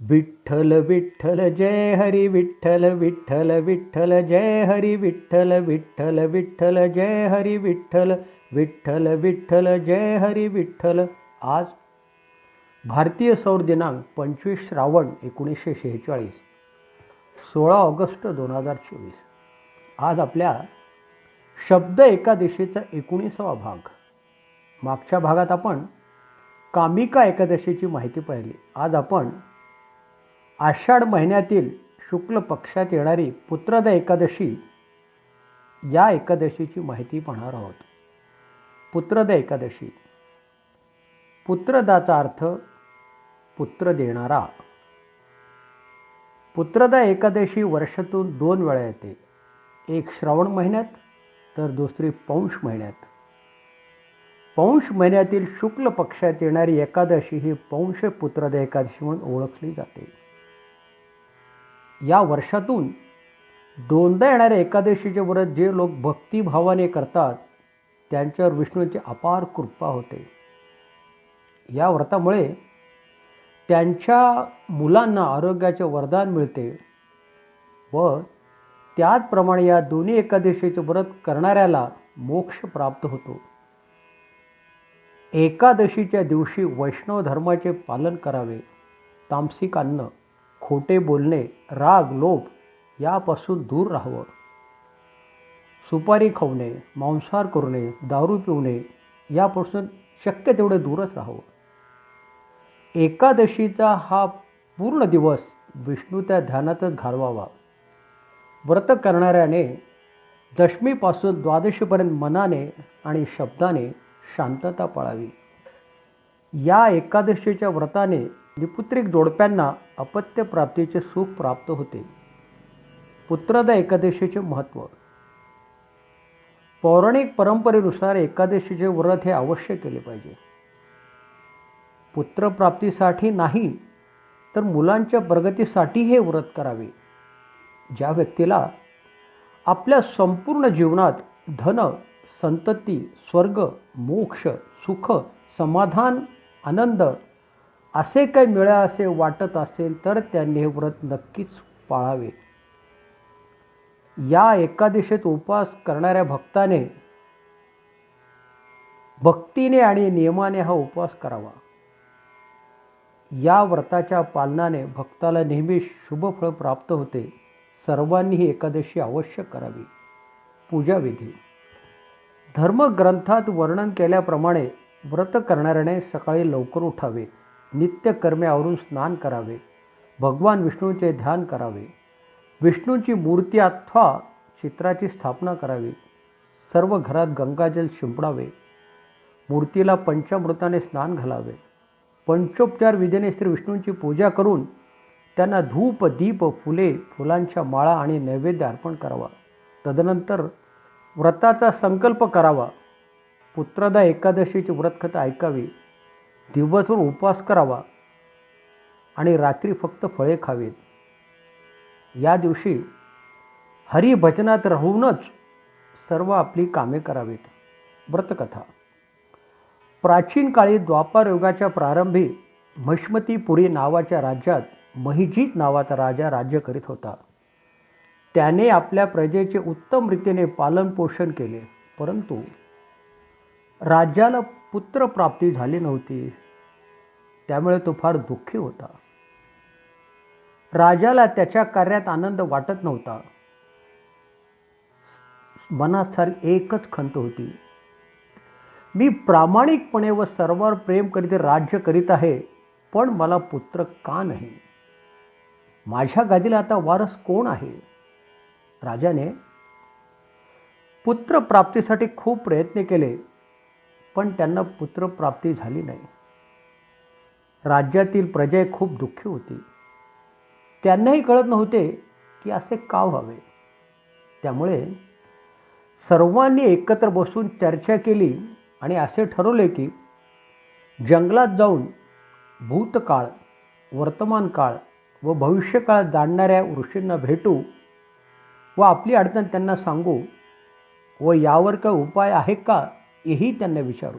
विठ्ठल विठ्ठल जय हरी विठ्ठल विठ्ठल विठ्ठल जय हरी विठ्ठल विठ्ठल विठ्ठल जय हरी विठ्ठल विठ्ठल विठ्ठल जय हरी विठ्ठल. आज भारतीय सौर दिनांक पंचवीस श्रावण एकोणीसशे शेहेचाळीस सोळा ऑगस्ट दोन हजार चोवीस. आज आपल्या शब्द एकादशीचा एकोणीसावा भाग. मागच्या भागात आपण कामिका एकादशीची माहिती पाहिली. आज आपण आषाढ महिन्यातील शुक्ल पक्षात येणारी पुत्रदा एकादशी या एकादशीची माहिती पाहणार आहोत. पुत्रदा एकादशी. पुत्रदाचा अर्थ पुत्र देणारा. पुत्रदा एकादशी वर्षातून दोन वेळा येते. एक श्रावण महिन्यात तर दुसरी पौष महिन्यात. पौष महिन्यातील शुक्ल पक्षात येणारी एकादशी ही पौष पुत्रदा एकादशी म्हणून ओळखली जाते. या वर्षातून दोनदा येणाऱ्या एकादशीचे व्रत जे लोक भक्तिभावाने करतात त्यांच्यावर विष्णूची अपार कृपा होते. या व्रतामुळे त्यांच्या मुलांना आरोग्याचे वरदान मिळते व त्याचप्रमाणे या दोन्ही एकादशीचे व्रत करणाऱ्याला मोक्ष प्राप्त होतो. एकादशीच्या दिवशी वैष्णव धर्माचे पालन करावे. तामसिक अन्न खोटे बोलणे राग लोभ यापासून दूर राहावं. सुपारी खावणे मांसाहार करणे दारू पिवणे यापासून शक्य तेवढे दूरच राहावं. एकादशीचा हा पूर्ण दिवस विष्णू त्या ध्यानातच घालवावा. व्रत करणाऱ्याने दशमीपासून द्वादशीपर्यंत मनाने आणि शब्दाने शांतता पाळावी. या एकादशीच्या व्रताने निपुत्रिक जोडप्यांना अपत्य प्राप्तीचे सुख प्राप्त होते. पुत्रदा एकादशीचे महत्त्व पौराणिक परंपरेनुसार एकादशीचे व्रत हे अवश्य केले पाहिजे. पुत्रप्राप्तीसाठी नाही तर मुलांच्या प्रगतीसाठी हे व्रत करावे. ज्या व्यक्तीला आपल्या संपूर्ण जीवनात धन संतती स्वर्ग मोक्ष सुख समाधान आनंद असे काही मिळा असे वाटत असेल तर त्यांनी हे व्रत नक्कीच पाळावे. या एकादशीत उपवास करणाऱ्या भक्ताने भक्तीने आणि नियमाने हा उपवास करावा. या व्रताच्या पालनाने भक्ताला नेहमी शुभफळ प्राप्त होते. सर्वांनी ही एकादशी अवश्य करावी. पूजाविधी धर्मग्रंथात वर्णन केल्याप्रमाणे व्रत करणाऱ्याने सकाळी लवकर उठावे. नित्यकर्मे आवरून स्नान करावे. भगवान विष्णूचे ध्यान करावे. विष्णूची मूर्ती अथवा चित्राची स्थापना करावी. सर्व घरात गंगाजल शिंपडावे. मूर्तीला पंचामृताने स्नान घालावे. पंचोपचार विधीने श्री विष्णूंची पूजा करून त्यांना धूप दीप फुले फुलांच्या माळा आणि नैवेद्य अर्पण करावा. तदनंतर व्रताचा संकल्प करावा. पुत्रदा एकादशीची व्रतकथा ऐकावी. दिवसभर उपवास करावा आणि रात्री फक्त फळे खावीत. या दिवशी हरिभजनात राहूनच सर्व आपली कामे करावीत. व्रतकथा. प्राचीन काळी द्वापार युगाच्या प्रारंभी महिष्मतीपुरी नावाच्या राज्यात महिजीत नावाचा राजा राज्य करीत होता. त्याने आपल्या प्रजेचे उत्तम रीतीने पालनपोषण केले. परंतु राज्याला पुत्रप्राप्ती झाली नव्हती. त्यामुळे तो फार दुःखी होता. राजाला त्याच्या कार्यात आनंद वाटत नव्हता. मनात सारी एकच खंत होती. मी प्रामाणिकपणे व सर्वांवर प्रेम करीत राज्य करीत आहे पण मला पुत्र का नाही? माझ्या गादीला आता वारस कोण आहे? राजाने पुत्रप्राप्तीसाठी खूप प्रयत्न केले. पण त्यांना पुत्रप्राप्ती झाली नाही. राज्यातील प्रजा खूप दुःखी होती. त्यांनाही कळत नव्हते की असे का व्हावे. त्यामुळे सर्वांनी एकत्र बसून चर्चा केली आणि असे ठरवले की जंगलात जाऊन भूतकाळ वर्तमान काळ व भविष्यकाळ जाणणाऱ्या ऋषींना भेटू व आपली अडचण त्यांना सांगू व यावर काय उपाय आहे का? हेही त्यांना विचारू.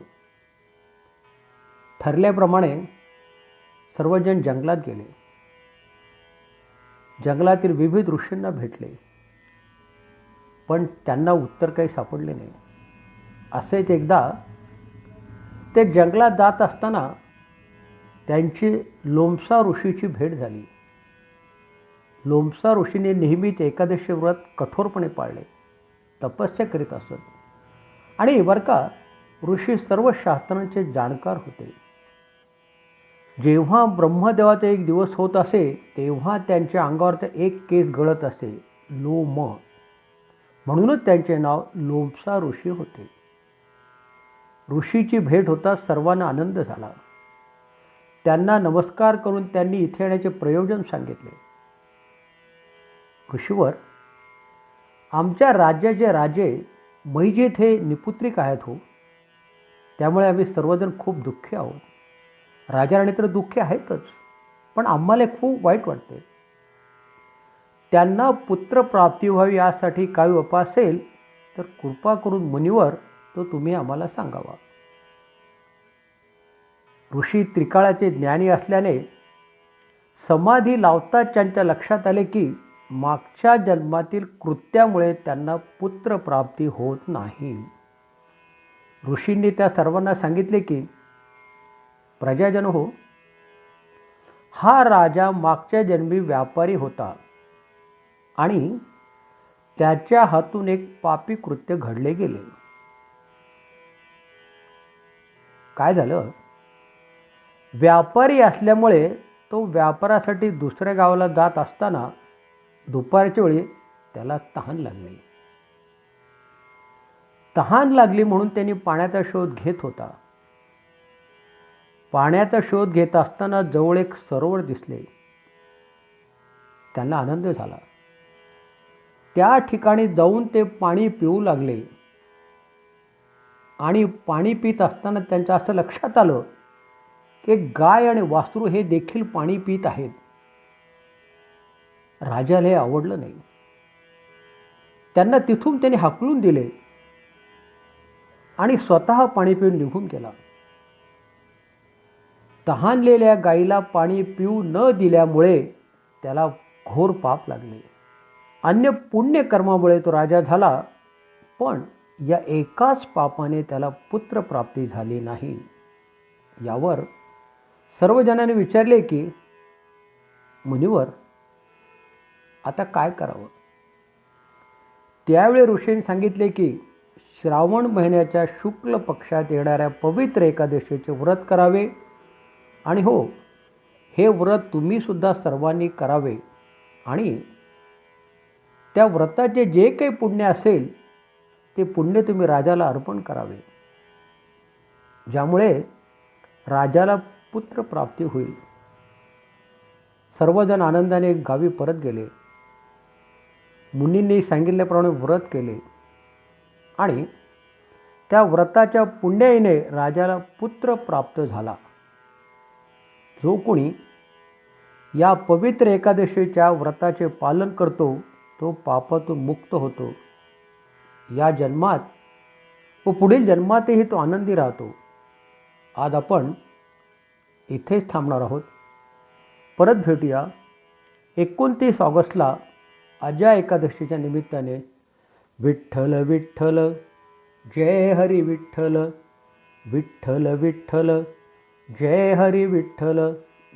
ठरल्याप्रमाणे सर्वजण जंगलात गेले. जंगलातील विविध ऋषींना भेटले. पण त्यांना उत्तर काही सापडले नाही. असेच एकदा ते जंगलात जात असताना त्यांची लोमसा ऋषीची भेट झाली. लोमसा ऋषीने नेहमीच एकादशी व्रत कठोरपणे पाळले. तपस्या करीत असत. आणि बरं का ऋषी सर्व शास्त्रांचे जाणकार होते. जेव्हा ब्रह्मदेवाचा एक दिवस होत असे तेव्हा त्यांच्या अंगावरचा एक केस गळत असे लोम. म्हणूनच त्यांचे नाव लोमसा ऋषी होते. ऋषीची भेट होता सर्वांना आनंद झाला. त्यांना नमस्कार करून त्यांनी इथे येण्याचे प्रयोजन सांगितले. ऋषीवर आमच्या राज्याचे राजे मैजेत हे निपुत्रिक आहेत हो त्यामुळे आम्ही सर्वजण खूप दुःखी आहोत. राजाराणी तर दुःखी आहेतच पण आम्हाला खूप वाईट वाटते त्यांना पुत्रप्राप्ती व्हावी यासाठी काही उपाय असेल तर कृपा करून मुनिवर तो तुम्ही आम्हाला सांगावा. ऋषी त्रिकाळाचे ज्ञानी असल्याने समाधी लावताच त्यांच्या लक्षात आले की मागच्या जन्मातील कृत्यामुळे त्यांना पुत्रप्राप्ती होत नाही. ऋषींनी त्या सर्वांना सांगितले की प्रजाजन हो हा राजा मागच्या जन्मी व्यापारी होता आणि त्याच्या हातून एक पापी कृत्य घडले गेले. काय झालं? व्यापारी असल्यामुळे तो व्यापारासाठी दुसऱ्या गावाला जात असताना दुपारच्या वेळी त्याला तहान लागली. तहान लागली म्हणून त्यांनी पाण्याचा शोध घेत होता. पाण्याचा शोध घेत असताना जवळ एक सरोवर दिसले. त्यांना आनंद झाला. त्या ठिकाणी जाऊन ते पाणी पिऊ लागले. आणि पाणी पित असताना त्यांच्या असं लक्षात आलं की गाय आणि वासरू हे देखील पाणी पित आहेत. राजाला हे आवडलं नाही. त्यांना तिथून त्यांनी हाकलून दिले. आणि स्वतः पाणी पिऊन निघून गेला. तहानलेल्या गाईला पाणी पिऊ न दिल्यामुळे त्याला घोर पाप लागले. अन्य पुण्यकर्मामुळे तो राजा झाला पण या एकाच पापाने त्याला पुत्रप्राप्ती झाली नाही. यावर सर्वजणांनी विचारले की मुनिवर आता काय करावं? त्यावेळी ऋषींनी सांगितले की श्रावण महिन्याच्या शुक्ल पक्षात येणाऱ्या पवित्र एकादशीचे व्रत करावे. आणि हो हे व्रत तुम्ही सुद्धा सर्वांनी करावे. आणि त्या व्रताचे जे काही पुण्य असेल ते पुण्य तुम्ही राजाला अर्पण करावे. ज्यामुळे राजाला पुत्रप्राप्ती होईल. सर्वजण आनंदाने गावी परत गेले. मुनींनी सांगितल्याप्रमाणे व्रत केले. आणि त्या व्रताच्या पुण्याईने राजाला पुत्र प्राप्त झाला. जो कोणी या पवित्र एकादशीच्या व्रताचे पालन करतो तो पापातून मुक्त होतो. या जन्मात व पुढील जन्मातही तो आनंदी राहतो. आज आपण इथेच थांबणार आहोत. परत भेटूया एकोणतीस ऑगस्टला अजा एकादशीच्या निमित्ताने विठ्ठल विठ्ठल जय हरी विठ्ठल विठ्ठल विठ्ठल जय हरी विठ्ठल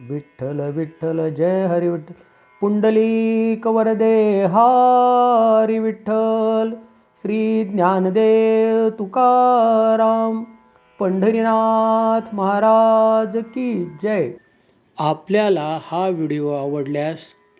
विठ्ठल विठ्ठल जय हरी विठ्ठल पुंडलीक वरदे हरी विठ्ठल श्री ज्ञानदेव तुकाराम पंढरीनाथ महाराज की जय. आपल्याला हा व्हिडिओ आवडल्यास